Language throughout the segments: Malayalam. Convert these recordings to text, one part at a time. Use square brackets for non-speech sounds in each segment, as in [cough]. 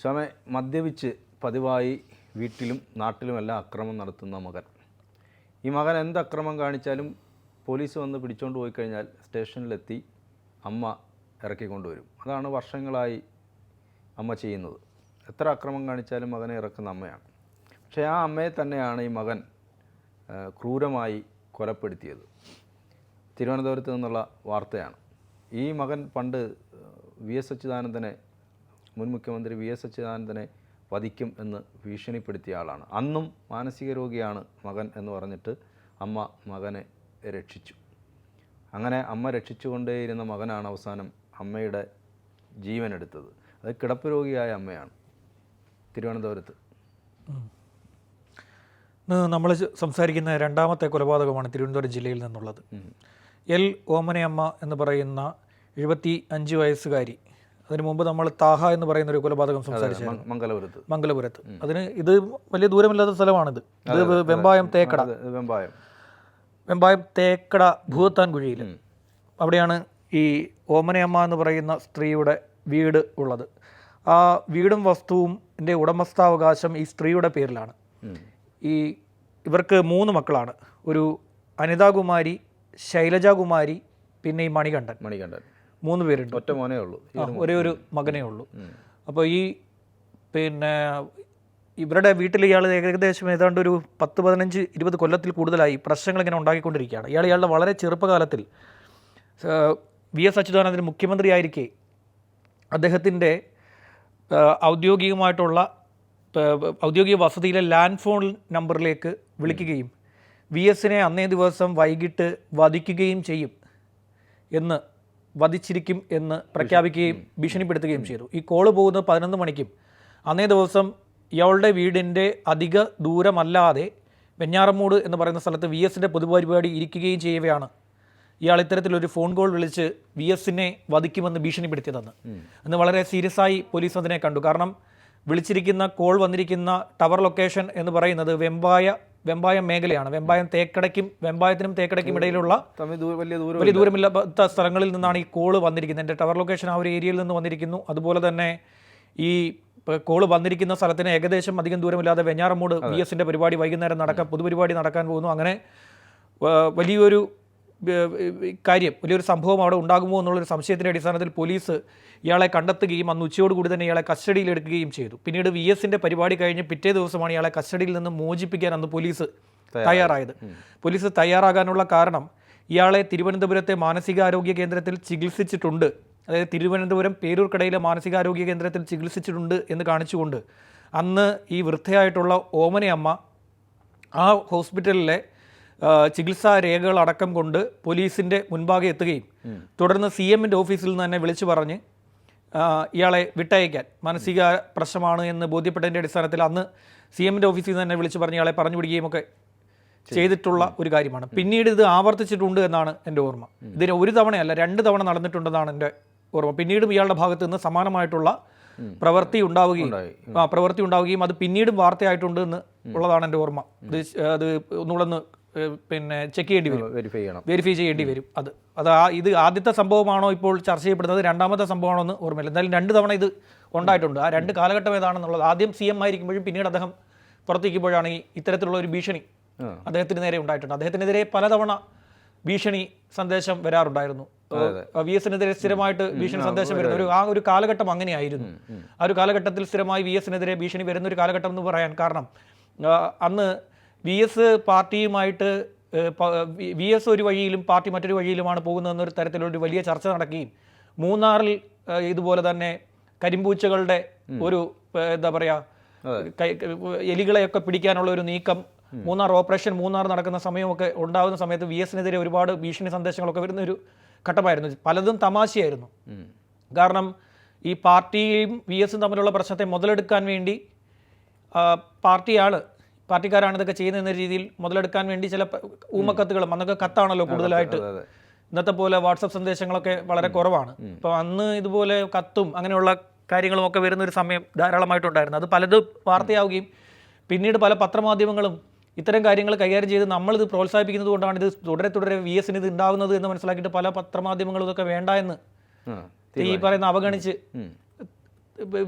സ്വാമി മദ്യപിച്ച് പതിവായി വീട്ടിലും നാട്ടിലുമെല്ലാം അക്രമം നടത്തുന്ന മകൻ. ഈ മകൻ എന്ത് അക്രമം കാണിച്ചാലും പോലീസ് വന്ന് പിടിച്ചുകൊണ്ട് പോയി കഴിഞ്ഞാൽ സ്റ്റേഷനിലെത്തി അമ്മ ഇറക്കിക്കൊണ്ടുവരും അതാണ് വർഷങ്ങളായി അമ്മ ചെയ്യുന്നത്. എത്ര അക്രമം കാണിച്ചാലും മകനെ ഇറക്കുന്ന അമ്മയാണ്. പക്ഷേ ആ അമ്മയെ തന്നെയാണ് ഈ മകൻ ക്രൂരമായി കൊലപ്പെടുത്തിയത്. തിരുവനന്തപുരത്ത് നിന്നുള്ള വാർത്തയാണ്. ഈ മകൻ പണ്ട് വി എസ് അച്യുതാനന്ദനെ മുൻ മുഖ്യമന്ത്രി വി എസ് അച്യുതാനന്ദനെ വധിക്കും എന്ന് ഭീഷണിപ്പെടുത്തിയ ആളാണ്. അന്നും മാനസിക രോഗിയാണ് മകൻ എന്ന് പറഞ്ഞിട്ട് അമ്മ മകനെ രക്ഷിച്ചു. അങ്ങനെ അമ്മ രക്ഷിച്ചുകൊണ്ടേയിരുന്ന മകനാണ് അവസാനം അമ്മയുടെ ജീവൻ എടുത്തത് അത് കിടപ്പ് രോഗിയായ അമ്മയാണ്. തിരുവനന്തപുരത്ത്. നമ്മൾ സംസാരിക്കുന്ന രണ്ടാമത്തെ കൊലപാതകമാണ് തിരുവനന്തപുരം ജില്ലയിൽ നിന്നുള്ളത്. എൽ ഓമനയമ്മ എന്ന് പറയുന്ന എഴുപത്തി അഞ്ച് വയസ്സുകാരി അതിനു മുമ്പ് നമ്മൾ താഹ എന്ന് പറയുന്ന ഒരു കൊലപാതകം സംസാരിച്ചു മംഗലപുരത്ത്. മംഗലപുരത്ത്. അതിന് ഇത് വലിയ ദൂരമില്ലാത്ത സ്ഥലമാണിത്. ഇത് വെമ്പായം തേക്കട. വെമ്പായം. വെമ്പായം തേക്കട ഭൂത്താൻ കുഴിയിൽ അവിടെയാണ് ഈ ഓമനയമ്മ എന്ന് പറയുന്ന സ്ത്രീയുടെ വീട് ഉള്ളത്. ആ വീടും വസ്തുവും എന്റെ ഉടമസ്ഥാവകാശം ഈ സ്ത്രീയുടെ പേരിലാണ്. ഈ ഇവർക്ക് മൂന്ന് മക്കളാണ്. ഒരു അനിതാകുമാരി ശൈലജാകുമാരി പിന്നെ ഈ മണികണ്ഠൻ. മണികണ്ഠൻ. മൂന്ന് പേരുണ്ട്. ഒറ്റ മോനേ ഉള്ളൂ. ഒരേ ഒരു മകനേ ഉള്ളൂ. അപ്പോൾ ഈ പിന്നെ ഇവരുടെ വീട്ടിൽ ഇയാൾ ഏകദേശം ഏതാണ്ട് ഒരു പത്ത് പതിനഞ്ച് ഇരുപത് കൊല്ലത്തിൽ കൂടുതലായി പ്രശ്നങ്ങൾ ഇങ്ങനെ ഉണ്ടാക്കിക്കൊണ്ടിരിക്കുകയാണ്. ഇയാൾ ഇയാളുടെ വളരെ ചെറുപ്പകാലത്തിൽ വി എസ് അച്യുതാനന്ദൻ മുഖ്യമന്ത്രിയായിരിക്കെ അദ്ദേഹത്തിന്റെ ഔദ്യോഗികമായിട്ടുള്ള ഔദ്യോഗിക വസതിയിലെ ലാൻഡ് ഫോൺ നമ്പറിലേക്ക് വിളിക്കുകയും വി എസിനെ അന്നേ ദിവസം വൈകിട്ട് വധിക്കുകയും ചെയ്യും എന്ന് വധിച്ചിരിക്കും എന്ന് പ്രഖ്യാപിക്കുകയും ഭീഷണിപ്പെടുത്തുകയും ചെയ്തു. ഈ കോൾ പോകുന്നത് പതിനൊന്ന് മണിക്കും. അന്നേ ദിവസം ഇയാളുടെ വീടിന്റെ അധിക ദൂരമല്ലാതെ വെഞ്ഞാറമൂട് എന്ന് പറയുന്ന സ്ഥലത്ത് വി എസിന്റെ പൊതുപരിപാടി ഇരിക്കുകയും ചെയ്യവെയാണ് ഇയാൾ ഇത്തരത്തിലൊരു ഫോൺ കോൾ വിളിച്ച് വി എസിനെ വധിക്കുമെന്ന് ഭീഷണിപ്പെടുത്തിയതെന്ന്. അന്ന് വളരെ സീരിയസ് ആയി പോലീസ് അതിനെ കണ്ടു. കാരണം വിളിച്ചിരിക്കുന്ന കോൾ വന്നിരിക്കുന്ന ടവർ ലൊക്കേഷൻ എന്ന് പറയുന്നത് വെമ്പായ വെമ്പായം മേഖലയാണ്. വെമ്പായം തേക്കടയ്ക്കും വെമ്പായത്തിനും തേക്കടയ്ക്കും ഇടയിലുള്ള വലിയ ദൂരം വലിയ ദൂരമില്ലാത്ത സ്ഥലങ്ങളിൽ നിന്നാണ് ഈ കോൾ വന്നിരിക്കുന്നത്. എന്റെ ടവർ ലൊക്കേഷൻ ആ ഒരു ഏരിയയിൽ നിന്ന് വന്നിരിക്കുന്നു. അതുപോലെ തന്നെ ഈ കോൾ കോൾ വന്നിരിക്കുന്ന സ്ഥലത്തിന് ഏകദേശം അധികം ദൂരമില്ലാതെ വെഞ്ഞാറമ്മൂട് വി എസിന്റെ പരിപാടി വൈകുന്നേരം നടക്കാൻ പൊതുപരിപാടി നടക്കാൻ പോകുന്നു. അങ്ങനെ വലിയൊരു കാര്യം വലിയൊരു സംഭവം അവിടെ ഉണ്ടാകുമോ എന്നുള്ളൊരു സംശയത്തിന്റെ അടിസ്ഥാനത്തിൽ പോലീസ് ഇയാളെ കണ്ടെത്തുകയും അന്ന് ഉച്ചയോടുകൂടി തന്നെ ഇയാളെ കസ്റ്റഡിയിൽ എടുക്കുകയും ചെയ്തു. പിന്നീട് വി എസിന്റെ പരിപാടി കഴിഞ്ഞ് പിറ്റേ ദിവസമാണ് ഇയാളെ കസ്റ്റഡിയിൽ നിന്ന് മോചിപ്പിക്കാൻ അന്ന് പോലീസ് തയ്യാറായത്. പോലീസ് തയ്യാറാകാനുള്ള കാരണം ഇയാളെ തിരുവനന്തപുരത്തെ മാനസികാരോഗ്യ കേന്ദ്രത്തിൽ ചികിത്സിച്ചിട്ടുണ്ട്. അതായത് തിരുവനന്തപുരം പേരൂർക്കടയിലെ മാനസികാരോഗ്യ കേന്ദ്രത്തിൽ ചികിത്സിച്ചിട്ടുണ്ട് എന്ന് കാണിച്ചുകൊണ്ട് അന്ന് ഈ വൃദ്ധയായിട്ടുള്ള ഓമനയമ്മ ആ ഹോസ്പിറ്റലിലെ ചികിത്സാ രേഖകൾ അടക്കം കൊണ്ട് പോലീസിന്റെ മുൻപാകെ എത്തുകയും തുടർന്ന് സി എമ്മിന്റെ ഓഫീസിൽ നിന്ന് തന്നെ വിളിച്ചു പറഞ്ഞ് ഇയാളെ വിട്ടയക്കാൻ മാനസിക പ്രശ്നമാണ് എന്ന് ബോധ്യപ്പെട്ടതിന്റെ അടിസ്ഥാനത്തിൽ അന്ന് സി എമ്മിന്റെ ഓഫീസിൽ നിന്ന് തന്നെ വിളിച്ചു പറഞ്ഞ് ഇയാളെ പറഞ്ഞു വിടുകയും ഒക്കെ ചെയ്തിട്ടുള്ള ഒരു കാര്യമാണ്. പിന്നീട് ഇത് ആവർത്തിച്ചിട്ടുണ്ട് എന്നാണ് എന്റെ ഓർമ്മ. ഇതിന് ഒരു തവണയല്ല രണ്ട് തവണ നടന്നിട്ടുണ്ടെന്നാണ് എന്റെ ഓർമ്മ. പിന്നീടും ഇയാളുടെ ഭാഗത്ത് നിന്ന് സമാനമായിട്ടുള്ള പ്രവൃത്തി ഉണ്ടാവുകയും ആ പ്രവൃത്തി ഉണ്ടാവുകയും അത് പിന്നീടും വാർത്തയായിട്ടുണ്ട് എന്ന് ഉള്ളതാണ് എന്റെ ഓർമ്മ. അത് അത് ഒന്നുകൂടെ പിന്നെ ചെക്ക് ചെയ്യേണ്ടി വരും. വെരിഫൈ ചെയ്യണം. വെരിഫൈ ചെയ്യേണ്ടി വരും. അത്. അത് ആ ഇത് ആദ്യത്തെ സംഭവമാണോ ഇപ്പോൾ ചർച്ച ചെയ്യപ്പെടുന്നത്? രണ്ടാമത്തെ സംഭവമാണോ എന്ന് ഓർമ്മയില്ല. എന്തായാലും രണ്ട് തവണ ഇത് ഉണ്ടായിട്ടുണ്ട്. ആ രണ്ട് കാലഘട്ടം ഏതാണെന്നുള്ളത് ആദ്യം സി എം ആയിരിക്കുമ്പോഴും പിന്നീട് അദ്ദേഹം പുറത്തേക്കുമ്പോഴാണ് ഈ ഇത്തരത്തിലുള്ള ഒരു ഭീഷണി അദ്ദേഹത്തിന് നേരെ ഉണ്ടായിട്ടുണ്ട്. അദ്ദേഹത്തിനെതിരെ പലതവണ ഭീഷണി സന്ദേശം വരാറുണ്ടായിരുന്നു. വി എസിനെതിരെ സ്ഥിരമായിട്ട് ഭീഷണി സന്ദേശം വരുന്ന ഒരു ആ ഒരു കാലഘട്ടം അങ്ങനെയായിരുന്നു. ആ ഒരു കാലഘട്ടത്തിൽ സ്ഥിരമായി വി എസിനെതിരെ ഭീഷണി വരുന്ന ഒരു കാലഘട്ടം എന്ന് പറയാൻ കാരണം അന്ന് വി എസ് പാർട്ടിയുമായിട്ട് വി എസ് ഒരു വഴിയിലും പാർട്ടി മറ്റൊരു വഴിയിലുമാണ് പോകുന്നതെന്നൊരു തരത്തിലൊരു വലിയ ചർച്ച നടക്കുകയും മൂന്നാറിൽ ഇതുപോലെ തന്നെ കരിമ്പൂച്ചകളുടെ ഒരു എന്താ പറയുക എലികളെയൊക്കെ പിടിക്കാനുള്ള ഒരു നീക്കം മൂന്നാർ ഓപ്പറേഷൻ മൂന്നാർ നടക്കുന്ന സമയമൊക്കെ ഉണ്ടാകുന്ന സമയത്ത് വി എസിനെതിരെ ഒരുപാട് ഭീഷണി സന്ദേശങ്ങളൊക്കെ വരുന്ന ഒരു ഘട്ടമായിരുന്നു. പലതും തമാശയായിരുന്നു. കാരണം ഈ പാർട്ടിയും വി എസും തമ്മിലുള്ള പ്രശ്നത്തെ മുതലെടുക്കാൻ വേണ്ടി പാർട്ടിയാണ് പാർട്ടിക്കാരാണ് ഇതൊക്കെ ചെയ്യുന്നതെന്ന രീതിയിൽ മുതലെടുക്കാൻ വേണ്ടി ചില ഊമക്കത്തുകളും അന്നൊക്കെ കത്താണല്ലോ കൂടുതലായിട്ട്. ഇന്നത്തെ പോലെ വാട്സപ്പ് സന്ദേശങ്ങളൊക്കെ വളരെ കുറവാണ്. അപ്പോൾ അന്ന് ഇതുപോലെ കത്തും അങ്ങനെയുള്ള കാര്യങ്ങളും ഒക്കെ വരുന്ന ഒരു സമയം ധാരാളമായിട്ടുണ്ടായിരുന്നു. അത് പലതും വാർത്തയാവുകയും പിന്നീട് പല പത്രമാധ്യമങ്ങളും ഇത്തരം കാര്യങ്ങൾ കൈകാര്യം ചെയ്ത് നമ്മളിത് പ്രോത്സാഹിപ്പിക്കുന്നത് കൊണ്ടാണ് ഇത് തുടരെ തുടരെ വി എസിന് ഇത് ഉണ്ടാകുന്നത് എന്ന് മനസ്സിലാക്കിയിട്ട് പല പത്രമാധ്യമങ്ങളും ഇതൊക്കെ വേണ്ട എന്ന് ഈ പറയുന്ന അവഗണിച്ച്.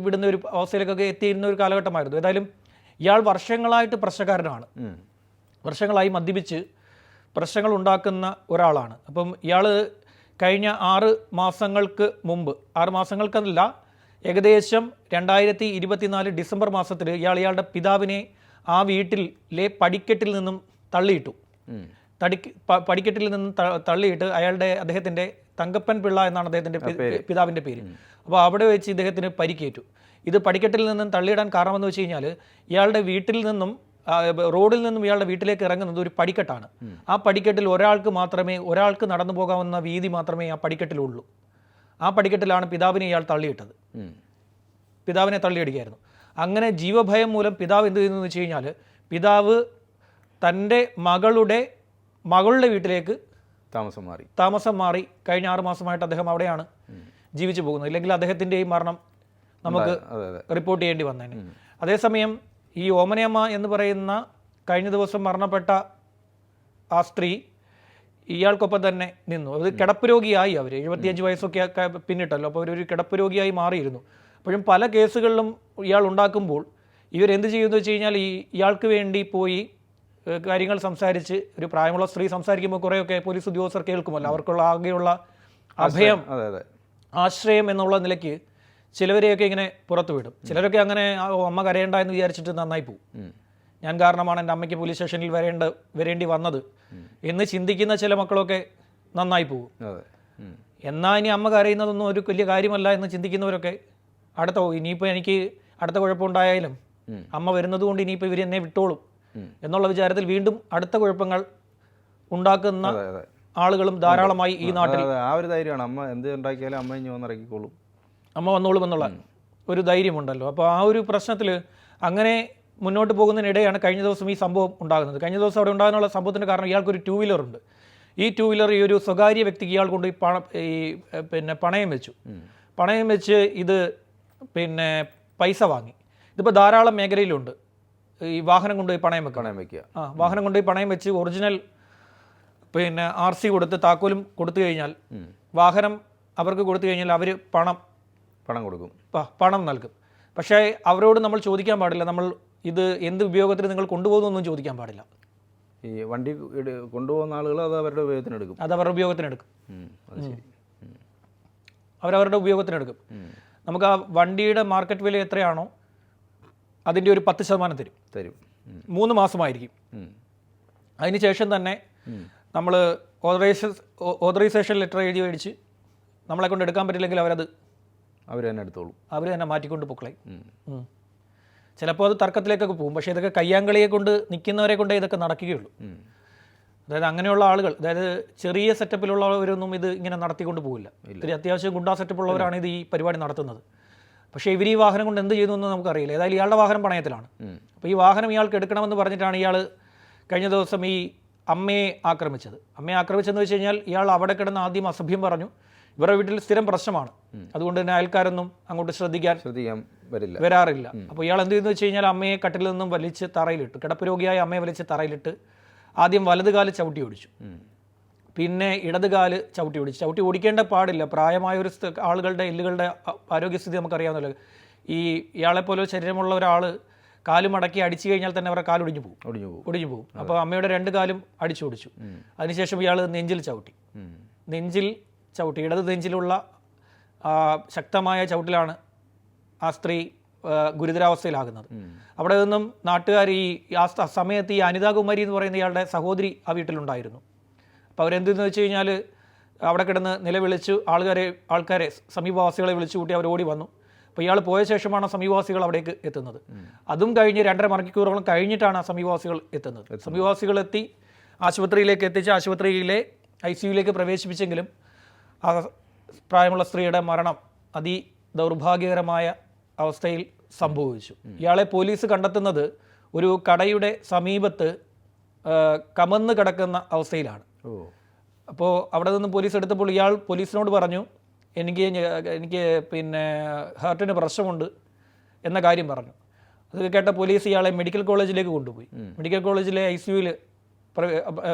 വിടുന്ന ഒരു അവസ്ഥയിലേക്കൊക്കെ എത്തിയിരുന്ന ഒരു കാലഘട്ടമായിരുന്നു. ഏതായാലും ഇയാൾ വർഷങ്ങളായിട്ട് പ്രശ്നക്കാരനാണ്. വർഷങ്ങളായി മദ്യപിച്ച് പ്രശ്നങ്ങൾ ഉണ്ടാക്കുന്ന ഒരാളാണ്. അപ്പം ഇയാൾ കഴിഞ്ഞ ആറ് മാസങ്ങൾക്ക് മുമ്പ് ആറ് മാസങ്ങൾക്കല്ല ഏകദേശം രണ്ടായിരത്തി ഇരുപത്തിനാല് ഡിസംബർ മാസത്തിൽ ഇയാൾ ഇയാളുടെ പിതാവിനെ ആ വീട്ടിലെ പടിക്കെട്ടിൽ നിന്നും തള്ളിയിട്ടു. തടി തടിക്ക് പടിക്കെട്ടിൽ നിന്നും തള്ളിയിട്ട് അയാളുടെ അദ്ദേഹത്തിന്റെ തങ്കപ്പൻ പിള്ള എന്നാണ് അദ്ദേഹത്തിന്റെ പിതാവിന്റെ പേര്. അപ്പോൾ അവിടെ വെച്ച് ഇദ്ദേഹത്തിന് പരിക്കേറ്റു. ഇത് പടിക്കെട്ടിൽ നിന്നും തള്ളിയിടാൻ കാരണമെന്ന് വെച്ച് കഴിഞ്ഞാൽ ഇയാളുടെ വീട്ടിൽ നിന്നും റോഡിൽ നിന്നും ഇയാളുടെ വീട്ടിലേക്ക് ഇറങ്ങുന്നത് ഒരു പടിക്കെട്ടാണ്. ആ പടിക്കെട്ടിൽ ഒരാൾക്ക് മാത്രമേ ഒരാൾക്ക് നടന്നു പോകാവുന്ന വീതി മാത്രമേ ആ പടിക്കെട്ടിലുള്ളൂ. ആ പടിക്കെട്ടിലാണ് പിതാവിനെ ഇയാൾ തള്ളിയിട്ടത്. പിതാവിനെ തള്ളിയിടുകയായിരുന്നു. അങ്ങനെ ജീവഭയം മൂലം പിതാവ് എന്ത് ചെയ്യുന്നു വെച്ച് കഴിഞ്ഞാൽ പിതാവ് തന്റെ മകളുടെ മകളുടെ വീട്ടിലേക്ക് താമസം മാറി. താമസം മാറി. കഴിഞ്ഞ ആറു മാസമായിട്ട് അദ്ദേഹം അവിടെയാണ് ജീവിച്ചു പോകുന്നത്. ഇല്ലെങ്കിൽ അദ്ദേഹത്തിന്റെ ഈ മരണം നമുക്ക് റിപ്പോർട്ട് ചെയ്യേണ്ടി വന്നേനെ. അതേസമയം ഈ ഓമനയമ്മ എന്ന് പറയുന്ന കഴിഞ്ഞ ദിവസം മരണപ്പെട്ട ആ സ്ത്രീ ഇയാൾക്കൊപ്പം തന്നെ നിന്നു. അത് കിടപ്പ് രോഗിയായി അവർ എഴുപത്തിയഞ്ച് വയസ്സൊക്കെ പിന്നിട്ടല്ലോ. അപ്പോൾ അവരൊരു കിടപ്പ് രോഗിയായി മാറിയിരുന്നു. അപ്പോഴും പല കേസുകളിലും ഇയാൾ ഉണ്ടാക്കുമ്പോൾ ഇവരെന്ത് ചെയ്യുമെന്ന് വെച്ച് കഴിഞ്ഞാൽ ഈ ഇയാൾക്ക് വേണ്ടി പോയി കാര്യങ്ങൾ സംസാരിച്ച് ഒരു പ്രായമുള്ള സ്ത്രീ സംസാരിക്കുമ്പോൾ കുറേയൊക്കെ പോലീസ് ഉദ്യോഗസ്ഥർ കേൾക്കുമല്ലോ. അവർക്കുള്ള ആകെയുള്ള അഭയം ആശ്രയം എന്നുള്ള നിലയ്ക്ക് ചിലവരെയൊക്കെ ഇങ്ങനെ പുറത്തു വിടും ചിലരൊക്കെ അങ്ങനെ അമ്മ കരയണ്ട എന്ന് വിചാരിച്ചിട്ട് നന്നായി പോകും ഞാൻ കാരണമാണ് എന്റെ അമ്മയ്ക്ക് പോലീസ് സ്റ്റേഷനിൽ വരേണ്ട വരേണ്ടി വന്നത്. എന്ന് ചിന്തിക്കുന്ന ചില മക്കളൊക്കെ നന്നായി പോകും. എന്നാൽ ഇനി അമ്മ കരയുന്നതൊന്നും ഒരു വലിയ കാര്യമല്ല എന്ന് ചിന്തിക്കുന്നവരൊക്കെ അടുത്ത ഇനിയിപ്പോൾ എനിക്ക് അടുത്ത കുഴപ്പമുണ്ടായാലും അമ്മ വരുന്നത് കൊണ്ട് ഇനിയിപ്പോൾ ഇവർ എന്നെ വിട്ടോളും. എന്നുള്ള വിചാരത്തിൽ വീണ്ടും അടുത്ത കുഴപ്പങ്ങൾ ഉണ്ടാക്കുന്ന ആളുകളും ധാരാളമായി ഈ നാട്ടിൽ ആ ഒരു ധൈര്യമാണ്. അമ്മ എന്ത് ഉണ്ടാക്കിയാലും അമ്മ ഇനി വന്നിറക്കിക്കോളും അമ്മ വന്നോളും എന്നുള്ള ഒരു ധൈര്യമുണ്ടല്ലോ. അപ്പോൾ ആ ഒരു പ്രശ്നത്തിൽ അങ്ങനെ മുന്നോട്ട് പോകുന്നതിനിടെയാണ് കഴിഞ്ഞ ദിവസം ഈ സംഭവം ഉണ്ടാകുന്നത്. കഴിഞ്ഞ ദിവസം അവിടെ ഉണ്ടാകാനുള്ള സംഭവത്തിന്റെ കാരണം ഇയാൾക്കൊരു ടൂ വീലർ ഉണ്ട് ഈ ടൂ വീലർ ഈ ഒരു സ്വകാര്യ വ്യക്തിക്ക് ഇയാൾ കൊണ്ട് ഈ പണം ഈ പിന്നെ പണയം വെച്ചു. പണയം വെച്ച് ഇത് പിന്നെ പൈസ വാങ്ങി. ഇതിപ്പോൾ ധാരാളം മേഖലയിലുണ്ട്. ഈ വാഹനം കൊണ്ടുപോയി പണയം വെക്കുക. പണയം വെക്കുക. ആ വാഹനം കൊണ്ടുപോയി പണയം വെച്ച് ഒറിജിനൽ പിന്നെ ആർ സി കൊടുത്ത് താക്കോലും കൊടുത്തു കഴിഞ്ഞാൽ വാഹനം അവർക്ക് കൊടുത്തു കഴിഞ്ഞാൽ അവർ പണം പണം കൊടുക്കും. പണം നൽകും. പക്ഷേ അവരോട് നമ്മൾ ചോദിക്കാൻ പാടില്ല. നമ്മൾ ഇത് എന്ത് ഉപയോഗത്തിന് നിങ്ങൾ കൊണ്ടുപോകുന്നൊന്നും ചോദിക്കാൻ പാടില്ല. ഈ വണ്ടി കൊണ്ടുപോകുന്ന ആളുകൾ അത് അവരുടെ ഉപയോഗത്തിനെടുക്കും അത് അവരുടെ ഉപയോഗത്തിനെടുക്കും. അവരവരുടെ ഉപയോഗത്തിനെടുക്കും. നമുക്ക് ആ വണ്ടിയുടെ മാർക്കറ്റ് വില എത്രയാണോ അതിന്റെ ഒരു പത്ത് ശതമാനം തരും. തരും. മൂന്ന് മാസമായിരിക്കും. അതിന് അതിനുശേഷം തന്നെ നമ്മൾ ഓതറൈസേഷൻ ഓതറൈസേഷൻ ലെറ്റർ എഴുതി മേടിച്ച് നമ്മളെ കൊണ്ട് എടുക്കാൻ പറ്റില്ലെങ്കിൽ അവരത് അവർ തന്നെ എടുത്തോളും. അവർ തന്നെ മാറ്റിക്കൊണ്ട്. ഉം. ചിലപ്പോൾ അത് തർക്കത്തിലേക്കൊക്കെ പോകും. പക്ഷേ ഇതൊക്കെ കയ്യാങ്കളിയെ കൊണ്ട് നിൽക്കുന്നവരെ കൊണ്ടേ ഇതൊക്കെ നടക്കുകയുള്ളൂ. അതായത് അങ്ങനെയുള്ള ആളുകൾ അതായത് ചെറിയ സെറ്റപ്പിലുള്ളവരൊന്നും ഇത് ഇങ്ങനെ നടത്തിക്കൊണ്ട് പോകില്ല ഇത്തിരി അത്യാവശ്യം ഗുണ്ടാ സെറ്റപ്പുള്ളവരാണ് ഇത് ഈ പരിപാടി നടത്തുന്നത്. പക്ഷേ ഇവർ ഈ വാഹനം കൊണ്ട് എന്ത് ചെയ്തു എന്ന് നമുക്കറിയില്ല. ഏതായാലും ഇയാളുടെ വാഹനം പണയത്തിലാണ്. അപ്പോൾ ഈ വാഹനം ഇയാൾക്ക് എടുക്കണമെന്ന് പറഞ്ഞിട്ടാണ് ഇയാൾ കഴിഞ്ഞ ദിവസം ഈ അമ്മയെ ആക്രമിച്ചത്. അമ്മയെ ആക്രമിച്ചെന്ന് വെച്ച് കഴിഞ്ഞാൽ ഇയാൾ അവിടെ കിടന്ന് ആദ്യം അസഭ്യം പറഞ്ഞു. ഇവരുടെ വീട്ടിൽ സ്ഥിരം പ്രശ്നമാണ്. അതുകൊണ്ട് തന്നെ അയൽക്കാരൊന്നും അങ്ങോട്ട് ശ്രദ്ധിക്കാൻ ശ്രദ്ധിക്കാൻ വരില്ല. വരാറില്ല. അപ്പോൾ ഇയാൾ എന്ത് ചെയ്യുന്നു വെച്ച് കഴിഞ്ഞാൽ അമ്മയെ കട്ടിൽ നിന്നും വലിച്ച് തറയിലിട്ട്. കിടപ്പ് രോഗിയായ അമ്മയെ വലിച്ച് തറയിലിട്ട് ആദ്യം വലതുകാൽ ചവിട്ടി ഓടിച്ചു. പിന്നെ ഇടത് കാൽ ചവിട്ടി ഓടിച്ചു ചവിട്ടി ഓടിക്കേണ്ട പാടില്ല. പ്രായമായ ഒരു ആളുകളുടെ എല്ലുകളുടെ ആരോഗ്യസ്ഥിതി നമുക്കറിയാവുന്നല്ലോ ഈ ഇയാളെപ്പോലെ ശരീരമുള്ള ഒരാൾ കാൽ മടക്കി അടിച്ചു കഴിഞ്ഞാൽ തന്നെ അവരുടെ കാലൊടിഞ്ഞു പോകും. ഒടിഞ്ഞു പോകും. ഒടിഞ്ഞു പോകും. അപ്പോൾ അമ്മയുടെ രണ്ട് കാലും അടിച്ചു ഓടിച്ചു. അതിനുശേഷം ഇയാൾ നെഞ്ചിൽ ചവിട്ടി. നെഞ്ചിൽ ചവിട്ടി. ഇടത് നെഞ്ചിലുള്ള ശക്തമായ ചവിട്ടിലാണ് ആ സ്ത്രീ ഗുരുതരാവസ്ഥയിലാകുന്നത്. അവിടെ നിന്നും നാട്ടുകാർ ഈ ആ സമയത്ത് ഈ അനിതാകുമാരി എന്ന് പറയുന്ന ഇയാളുടെ സഹോദരി ആ വീട്ടിലുണ്ടായിരുന്നു. അപ്പോൾ അവരെന്തെന്ന് വെച്ച് കഴിഞ്ഞാൽ അവിടെ കിടന്ന് നിലവിളിച്ചു ആൾക്കാരെ ആൾക്കാരെ സമീപവാസികളെ വിളിച്ചു കൂട്ടി അവർ ഓടി വന്നു. അപ്പോൾ ഇയാൾ പോയ ശേഷമാണ് സമീപവാസികൾ അവിടേക്ക് എത്തുന്നത്. അതും കഴിഞ്ഞ് രണ്ടര മണിക്കൂറോളം കഴിഞ്ഞിട്ടാണ് ആ സമീപവാസികൾ എത്തുന്നത്. സമീപവാസികൾ എത്തി ആശുപത്രിയിലേക്ക് എത്തിച്ച് ആശുപത്രിയിലെ ഐ സിയുയിലേക്ക് പ്രവേശിപ്പിച്ചെങ്കിലും ആ പ്രായമുള്ള സ്ത്രീയുടെ മരണം അതി ദൗർഭാഗ്യകരമായ അവസ്ഥയിൽ സംഭവിച്ചു. ഇയാളെ പോലീസ് കണ്ടെത്തുന്നത് ഒരു കടയുടെ സമീപത്ത് കമന്ന് കിടക്കുന്ന അവസ്ഥയിലാണ്. അപ്പോൾ അവിടെ നിന്ന് പോലീസ് എടുത്തപ്പോൾ ഇയാൾ പോലീസിനോട് പറഞ്ഞു എനിക്ക് എനിക്ക് പിന്നെ ഹാർട്ടിന് പ്രശ്നമുണ്ട് എന്ന കാര്യം പറഞ്ഞു. അത് കേട്ട പോലീസ് ഇയാളെ മെഡിക്കൽ കോളേജിലേക്ക് കൊണ്ടുപോയി. മെഡിക്കൽ കോളേജിലെ ഐ സിയുവിൽ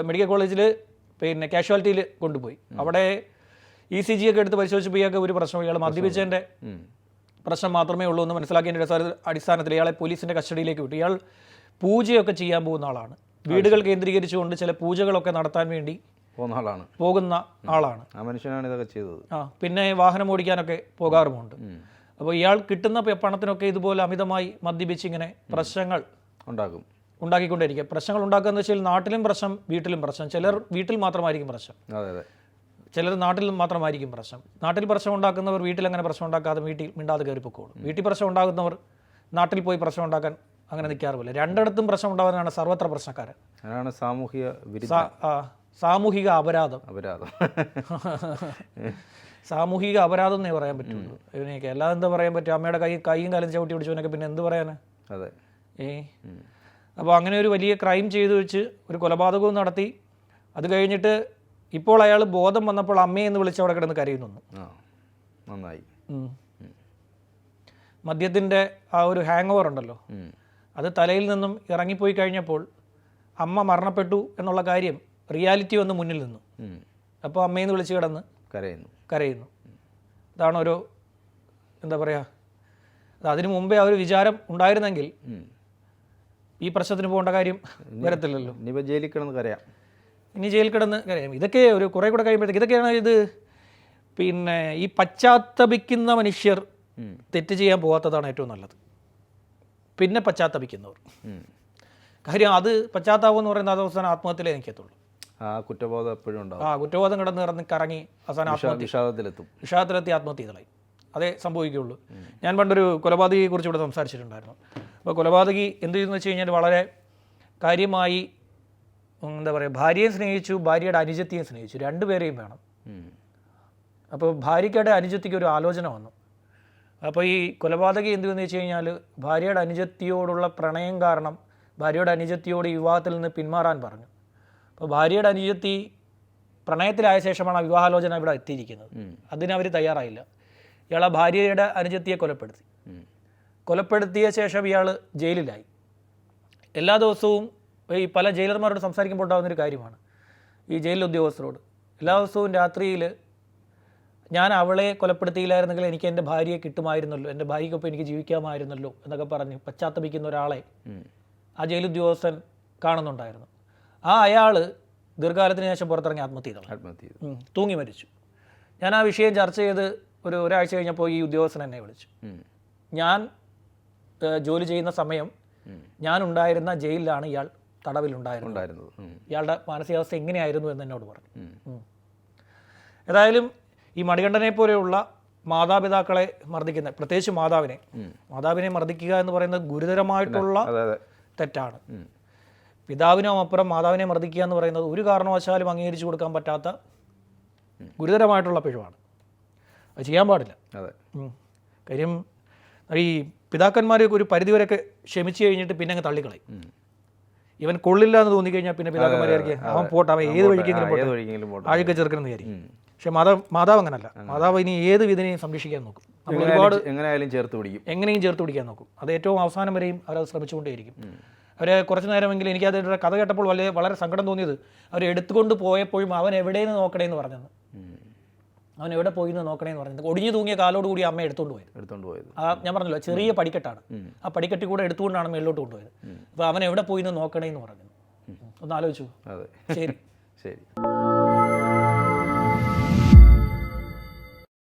മെഡിക്കൽ കോളേജിൽ പിന്നെ കാഷ്വാലിറ്റിയിൽ കൊണ്ടുപോയി. അവിടെ ഇ സി ജി ഒക്കെ എടുത്ത് പരിശോധിച്ചപ്പോൾ ഇയാൾക്ക് ഒരു പ്രശ്നം ഇയാൾ മദ്യപിച്ചതിന്റെ പ്രശ്നം മാത്രമേ ഉള്ളൂ എന്ന് മനസ്സിലാക്കിയതിന്റെ അടിസ്ഥാന- അടിസ്ഥാനത്തിൽ ഇയാളെ പോലീസിന്റെ കസ്റ്റഡിയിലേക്ക് വിട്ടു. ഇയാൾ പൂജയൊക്കെ ചെയ്യാൻ പോകുന്ന ആളാണ്. വീടുകൾ കേന്ദ്രീകരിച്ചുകൊണ്ട് ചില പൂജകളൊക്കെ നടത്താൻ വേണ്ടി പോകുന്ന ആളാണ്. പോകുന്ന ആളാണ്. ആ മനുഷ്യനാണ് ഇതൊക്കെ ചെയ്തത്. ആ പിന്നെ വാഹനം ഓടിക്കാനൊക്കെ പോകാറുമുണ്ട്. അപ്പോൾ ഇയാൾ കിട്ടുന്ന പണത്തിനൊക്കെ ഇതുപോലെ അമിതമായി മദ്യപിച്ച് ഇങ്ങനെ പ്രശ്നങ്ങൾ ഉണ്ടാക്കും. ഉണ്ടാക്കിക്കൊണ്ടിരിക്കുക പ്രശ്നങ്ങൾ ഉണ്ടാക്കുക എന്ന് വെച്ചാൽ നാട്ടിലും പ്രശ്നം വീട്ടിലും പ്രശ്നം. ചിലർ വീട്ടിൽ മാത്രമായിരിക്കും പ്രശ്നം. അതെ അതെ. ചിലർ നാട്ടിൽ മാത്രമായിരിക്കും പ്രശ്നം. നാട്ടിൽ പ്രശ്നം ഉണ്ടാക്കുന്നവർ വീട്ടിൽ അങ്ങനെ പ്രശ്നം ഉണ്ടാക്കാതെ വീട്ടിൽ മിണ്ടാതെ കയറിപ്പോക്കോളും. വീട്ടിൽ പ്രശ്നം ഉണ്ടാകുന്നവർ നാട്ടിൽ പോയി പ്രശ്നം ഉണ്ടാക്കാൻ അങ്ങനെ നിൽക്കാറുമില്ല രണ്ടിടത്തും പ്രശ്നം ഉണ്ടാവുന്നതാണ് സർവത്ര പ്രശ്നക്കാരൻ. അതാണ് സാമൂഹിക സാമൂഹിക അപരാധം. അപരാധം. [laughs] സാമൂഹിക അപരാധം എന്നേ പറയാൻ പറ്റുള്ളൂ. ഇവനെയൊക്കെ അല്ലാതെ എന്താ പറയാൻ പറ്റും? അമ്മയുടെ കൈ കൈയും കാലും ചവിട്ടി പിടിച്ചവനൊക്കെ പിന്നെ എന്ത് പറയാനാ? അതെ. ഏ? അപ്പോൾ അങ്ങനെ ഒരു വലിയ ക്രൈം ചെയ്തു വെച്ച് ഒരു കൊലപാതകവും നടത്തി. അത് കഴിഞ്ഞിട്ട് ഇപ്പോൾ അയാൾ ബോധം വന്നപ്പോൾ അമ്മയെന്ന് വിളിച്ച് അവിടെ കിടന്ന് കരയുന്നു നന്നായി. മദ്യത്തിന്റെ ആ ഒരു ഹാങ് ഓവർ ഉണ്ടല്ലോ. അത് തലയിൽ നിന്നും ഇറങ്ങിപ്പോയി കഴിഞ്ഞപ്പോൾ അമ്മ മരണപ്പെട്ടു എന്നുള്ള കാര്യം റിയാലിറ്റി വന്ന് മുന്നിൽ നിന്നു. അപ്പോൾ അമ്മയെന്ന് വിളിച്ച് കിടന്ന് കരയുന്നു. കരയുന്നു. ഇതാണ് ഒരു എന്താ പറയുക അത് അതിനു മുമ്പേ ആ ഒരു വിചാരം ഉണ്ടായിരുന്നെങ്കിൽ ഈ പ്രശ്നത്തിന് പോകേണ്ട കാര്യം വരത്തില്ലല്ലോ. ഇനിയിപ്പോൾ ജയിലിൽ കിടന്ന് കരയാം. ഇനി ജയിലിൽ കിടന്ന് കരയാം. ഇതൊക്കെ ഒരു കുറേ കൂടെ കഴിയുമ്പോഴത്തേക്ക് ഇതൊക്കെയാണ് ഇത് പിന്നെ ഈ പശ്ചാത്തപിക്കുന്ന മനുഷ്യർ തെറ്റ് ചെയ്യാൻ പോകാത്തതാണ് ഏറ്റവും നല്ലത്. പിന്നെ പശ്ചാത്തപിക്കുന്നവർ. കാര്യം അത് പശ്ചാത്താപം എന്ന് പറയുന്നത് അത് അവസാനം ആത്മഹത്യയിലേ എനിക്കെത്തുള്ളൂ ആ കുറ്റബോധം എപ്പോഴും ഉണ്ടാവും. ആ കുറ്റബോധം കിടന്ന് കിടന്ന് കറങ്ങി അവസാനം വിഷാ- വിഷാദത്തിലെത്തും. വിഷാദത്തിലെത്തി ആത്മഹത്യ ചെയ്തളായി. അതേ സംഭവിക്കുകയുള്ളൂ. ഞാൻ പണ്ടൊരു കൊലപാതകയെ കുറിച്ച് ഇവിടെ സംസാരിച്ചിട്ടുണ്ടായിരുന്നു. അപ്പോൾ കൊലപാതകി എന്ത് ചെയ്യുന്നു വെച്ച് കഴിഞ്ഞാൽ വളരെ കാര്യമായി എന്താ പറയുക ഭാര്യയെ സ്നേഹിച്ചു ഭാര്യയുടെ അനുജത്തിയെ സ്നേഹിച്ചു. രണ്ടുപേരെയും വേണം. അപ്പോൾ ഭാര്യയ്ക്കടെ അനുജത്തിക്ക് ഒരു ആലോചന വന്നു. അപ്പോൾ ഈ കൊലപാതകം എന്ത് ചെയ്യുന്നു വെച്ച് കഴിഞ്ഞാൽ ഭാര്യയുടെ അനുജത്തിയോടുള്ള പ്രണയം കാരണം ഭാര്യയുടെ അനുജത്തിയോട് വിവാഹത്തിൽ നിന്ന് പിന്മാറാൻ പറഞ്ഞു. അപ്പോൾ ഭാര്യയുടെ അനുജത്തി പ്രണയത്തിലായ ശേഷമാണ് ആ വിവാഹാലോചന ഇവിടെ എത്തിയിരിക്കുന്നത്. അതിനവർ തയ്യാറായില്ല. ഇയാൾ ആ ഭാര്യയുടെ അനുജത്തിയെ കൊലപ്പെടുത്തി. കൊലപ്പെടുത്തിയ ശേഷം ഇയാൾ ജയിലിലായി. എല്ലാ ദിവസവും ഈ പല ജയിലർമാരോട് സംസാരിക്കുമ്പോൾ ഉണ്ടാകുന്നൊരു കാര്യമാണ് ഈ ജയിൽ ഉദ്യോഗസ്ഥരോട്. എല്ലാ ദിവസവും രാത്രിയിൽ ഞാൻ അവളെ കൊലപ്പെടുത്തിയില്ലായിരുന്നെങ്കിൽ എനിക്ക് എന്റെ ഭാര്യയെ കിട്ടുമായിരുന്നല്ലോ എന്റെ ഭാര്യയ്ക്കൊപ്പം എനിക്ക് ജീവിക്കാമായിരുന്നല്ലോ എന്നൊക്കെ പറഞ്ഞ് പശ്ചാത്തപിക്കുന്ന ഒരാളെ ആ ജയിൽ ഉദ്യോഗസ്ഥൻ കാണുന്നുണ്ടായിരുന്നു. ആ അയാൾ ദീർഘകാലത്തിന് ശേഷം പുറത്തിറങ്ങി ആത്മഹത്യ ചെയ്തതാണ് ആത്മഹത്യ ചെയ്തു. തൂങ്ങി മരിച്ചു. ഞാൻ ആ വിഷയം ചർച്ച ചെയ്ത് ഒരു ഒരാഴ്ച കഴിഞ്ഞപ്പോൾ ഈ ഉദ്യോഗസ്ഥൻ എന്നെ വിളിച്ചു. ഞാൻ ജോലി ചെയ്യുന്ന സമയം ഞാൻ ഉണ്ടായിരുന്ന ജയിലിലാണ് ഇയാൾ തടവിലുണ്ടായിരുന്നത്. ഇയാളുടെ മാനസികാവസ്ഥ എങ്ങനെയായിരുന്നു എന്ന് എന്നോട് പറഞ്ഞു. ഏതായാലും ഈ മണികണ്ഠനെ പോലെയുള്ള മാതാപിതാക്കളെ മർദ്ദിക്കുന്ന പ്രത്യേകിച്ച് മാതാവിനെ. മാതാവിനെ മർദ്ദിക്കുക എന്ന് പറയുന്നത് ഗുരുതരമായിട്ടുള്ള തെറ്റാണ്. പിതാവിനും അപ്പുറം മാതാവിനെ മർദ്ദിക്കുക എന്ന് പറയുന്നത് ഒരു കാരണവശാലും അംഗീകരിച്ചു കൊടുക്കാൻ പറ്റാത്ത ഗുരുതരമായിട്ടുള്ള പിഴവാണ്. അത് ചെയ്യാൻ പാടില്ല. കാര്യം ഈ പിതാക്കന്മാരെയൊക്കെ ഒരു പരിധിവരെയൊക്കെ ക്ഷമിച്ചു കഴിഞ്ഞിട്ട് പിന്നെ അങ്ങ് തള്ളിക്കളയും. ഇവൻ കൊള്ളില്ല എന്ന് തോന്നിക്കഴിഞ്ഞാൽ പിന്നെ പിതാക്കന്മാരെ അവൻ പോട്ടെ അവൻ ഏത് വഴിക്കെങ്കിലും പോട്ടെ. വഴിക്കെങ്കിലും പോട്ടെ. വിചാരിക്കും. പക്ഷെ മാതാവ് മാതാവ് അങ്ങനല്ല. മാതാവ് ഇനി ഏത് വിധനെയും സംരക്ഷിക്കാൻ നോക്കും. നമ്മൾ ഒരുപാട് എങ്ങനെയായാലും ചേർത്ത് പിടിക്കും. എങ്ങനെയും ചേർത്ത് പിടിക്കാൻ നോക്കും. അത് ഏറ്റവും അവസാനം വരെയും അവരത് ശ്രമിച്ചുകൊണ്ടേയിരിക്കും. അവരെ കുറച്ച് നേരമെങ്കിലും എനിക്ക് അതിന്റെ കഥ കേട്ടപ്പോൾ വളരെ വളരെ സങ്കടം തോന്നിയത് അവർ എടുത്തുകൊണ്ട് പോയപ്പോഴും അവൻ എവിടെയെന്ന് നോക്കണേന്ന് പറഞ്ഞത്. അവൻ എവിടെ പോയി എന്ന് നോക്കണേന്ന് പറഞ്ഞത്. ഒടിഞ്ഞു തൂങ്ങിയ കാലോട് കൂടി അമ്മ എടുത്തുകൊണ്ട് പോയത്. എടുത്തുകൊണ്ട് പോയത്. ആ ഞാൻ പറഞ്ഞല്ലോ ചെറിയ പടിക്കെട്ടാണ്. ആ പടിക്കെട്ടി കൂടെ എടുത്തുകൊണ്ടാണ് മേളിലോട്ട് കൊണ്ടുപോയത്. അപ്പോൾ അവൻ എവിടെ പോയി എന്ന് നോക്കണേന്ന് പറഞ്ഞു. ഒന്ന് ആലോചിച്ചു. അതെ. ശരി. [laughs] ശരി.